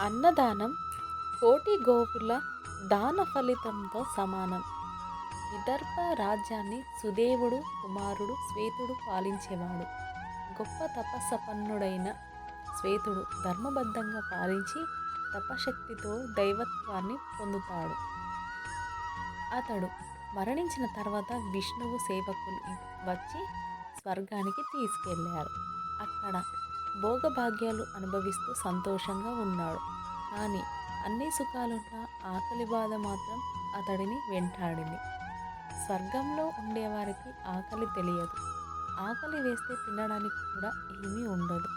అన్నదానం కోటి గోవుల దాన ఫలితంతో సమానం. విదర్భ రాజ్యాన్ని సుదేవుడు కుమారుడు శ్వేతుడు పాలించేవాడు. గొప్ప తపస్సపన్నుడైన శ్వేతుడు ధర్మబద్ధంగా పాలించి తపశక్తితో దైవత్వాన్ని పొందుతాడు. అతడు మరణించిన తర్వాత విష్ణువు సేవకులు వచ్చి స్వర్గానికి తీసుకెళ్ళారు. అక్కడ భోగభాగ్యాలు అనుభవిస్తూ సంతోషంగా ఉన్నాడు. కానీ అన్ని సుఖాలున్న ఆకలి బాధ మాత్రం అతడిని వెంటాడింది. స్వర్గంలో ఉండేవారికి ఆకలి తెలియదు. ఆకలి వేస్తే తినడానికి కూడా ఏమీ ఉండదు.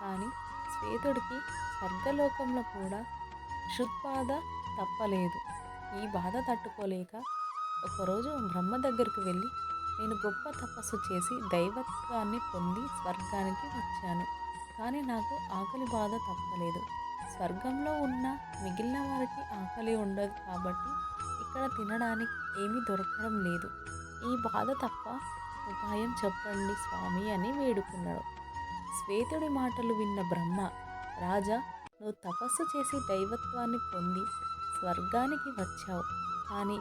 కానీ శ్వేతుడికి స్వర్గలోకంలో కూడా క్షుత్బాధ తప్పలేదు. ఈ బాధ తట్టుకోలేక ఒకరోజు బ్రహ్మ దగ్గరికి వెళ్ళి నేను గొప్ప తపస్సు చేసి దైవత్వాన్ని పొంది స్వర్గానికి వచ్చాను. కానీ నాకు ఆకలి బాధ తప్పలేదు. స్వర్గంలో ఉన్న మిగిలిన వారికి ఆకలి ఉండదు కాబట్టి ఇక్కడ తినడానికి ఏమీ దొరకడం లేదు. ఈ బాధ తప్ప ఉపాయం చెప్పండి స్వామి అని వేడుకున్నాడు. శ్వేతుడి మాటలు విన్న బ్రహ్మ రాజా నువ్వు తపస్సు చేసి దైవత్వాన్ని పొంది స్వర్గానికి వచ్చావు. కానీ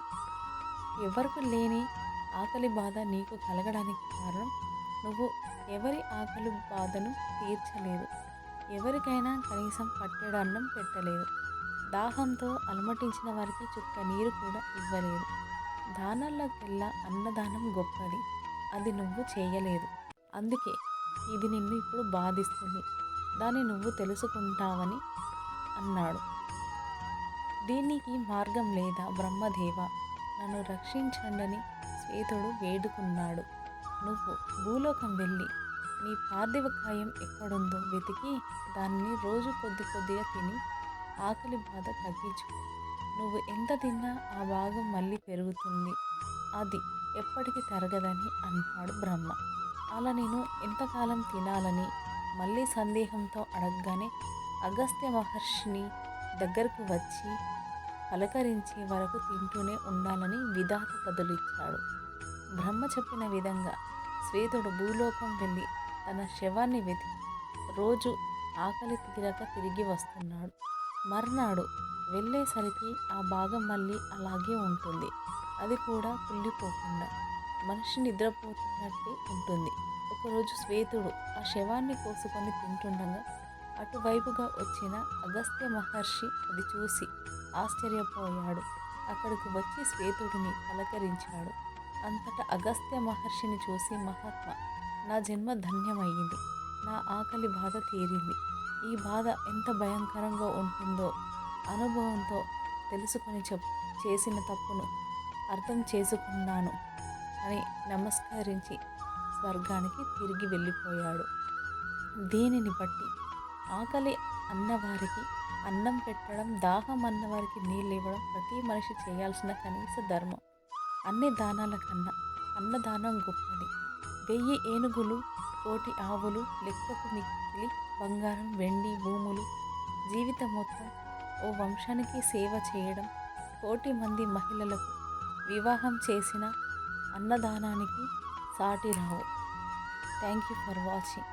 ఎవరికి లేని ఆకలి బాధ నీకు కలగడానికి కారణం నువ్వు ఎవరి ఆకలి బాధను తీర్చలేదు. ఎవరికైనా కనీసం పట్టెడు అన్నం పెట్టలేదు. దాహంతో అలమటించిన వారికి చుక్క నీరు కూడా ఇవ్వలేదు. దానాల్లోకెల్లా అన్నదానం గొప్పది. అది నువ్వు చేయలేదు. అందుకే ఇది నిన్ను ఇప్పుడు బాధిస్తుంది. దాన్ని నువ్వు తెలుసుకుంటావని అన్నాడు. దీనికి మార్గం లేదా బ్రహ్మదేవ. నన్ను రక్షించండని శ్వేతుడు వేడుకున్నాడు. నువ్వు భూలోకం వెళ్ళి నీ పార్థివ కాయం ఎక్కడుందో వెతికి దాన్ని రోజు కొద్ది కొద్దిగా తిని ఆకలి బాధ తగ్గించుకో. నువ్వు ఎంత తిన్నా ఆ భాగం మళ్ళీ పెరుగుతుంది. అది ఎప్పటికీ తరగదని అన్నాడు బ్రహ్మ. అలా నేను ఎంతకాలం తినాలని మళ్ళీ సందేహంతో అడగగానే అగస్త్య మహర్షిని దగ్గరకు వచ్చి పలకరించే వరకు తింటూనే ఉండాలని విధాత బదులిచ్చాడు బ్రహ్మ చెప్పిన విధంగా శ్వేతుడు భూలోకం వెళ్ళి తన శవాన్ని వెతికి రోజు ఆకలి తీరక తిరిగి వస్తున్నాడు. మర్నాడు వెళ్ళేసరికి ఆ భాగం మళ్ళీ అలాగే ఉంటుంది. అది కూడా కుళ్ళిపోకుండా మనిషి నిద్రపోతున్నట్టే ఉంటుంది. ఒకరోజు శ్వేతుడు ఆ శవాన్ని కోసుకొని తింటుండగా అటువైపుగా వచ్చిన అగస్త్య మహర్షి అది చూసి ఆశ్చర్యపోయాడు. అక్కడికి వచ్చి శ్వేతుడిని పలకరించాడు. అంతటా అగస్త్య మహర్షిని చూసి మహాత్మ నా జన్మ ధన్యమయ్యింది. నా ఆకలి బాధ తీరింది. ఈ బాధ ఎంత భయంకరంగా ఉంటుందో అనుభవంతో తెలుసుకొని చెప్ చేసిన తప్పును అర్థం చేసుకున్నాను. అని నమస్కరించి స్వర్గానికి తిరిగి వెళ్ళిపోయాడు. దీనిని బట్టి ఆకలి అన్నవారికి అన్నం పెట్టడం దాహం అన్నవారికి నీళ్ళు ఇవ్వడం ప్రతి మనిషి చేయాల్సిన కనీస ధర్మం. అన్ని దానాల కన్నా అన్నదానం గొప్పది. వెయ్యి ఏనుగులు కోటి ఆవులు లెక్కకు మిక్కిలి బంగారం వెండి భూములు. జీవితం మొత్తం ఓ వంశానికి సేవ చేయడం కోటి మంది మహిళలకు వివాహం చేసిన అన్నదానానికి సాటి రావు థ్యాంక్ యూ ఫర్ వాచింగ్.